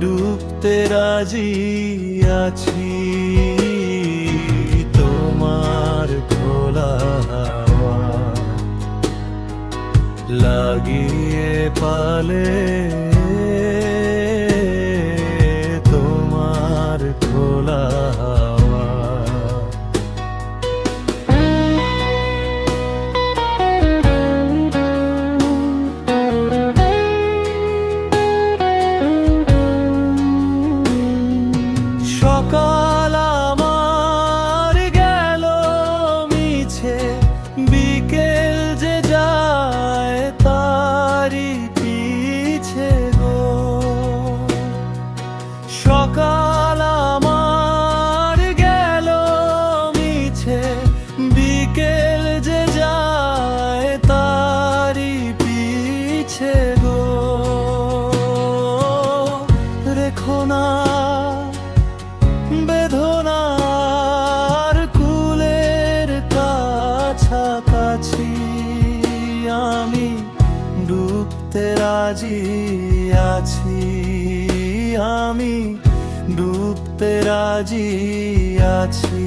ডুবতে রাজি আছি। তোমার খোলা লাগিয়ে পালে তোমার খোলা রাজি আছি আমি ডুবতে রাজি আছি।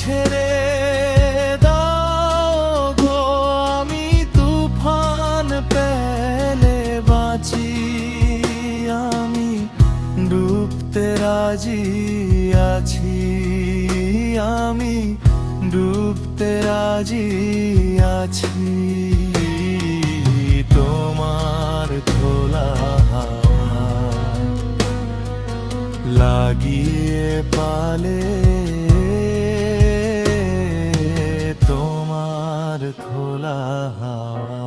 ছেড়ে দাও গো, আমি তুফান পেলে বাঁচি। আমি ডুবতে রাজি আছি। আমি ডুবতে রাজি আছি। তোমার খোলা লাগিয়ে পালে তোমার খোলা হাওয়া।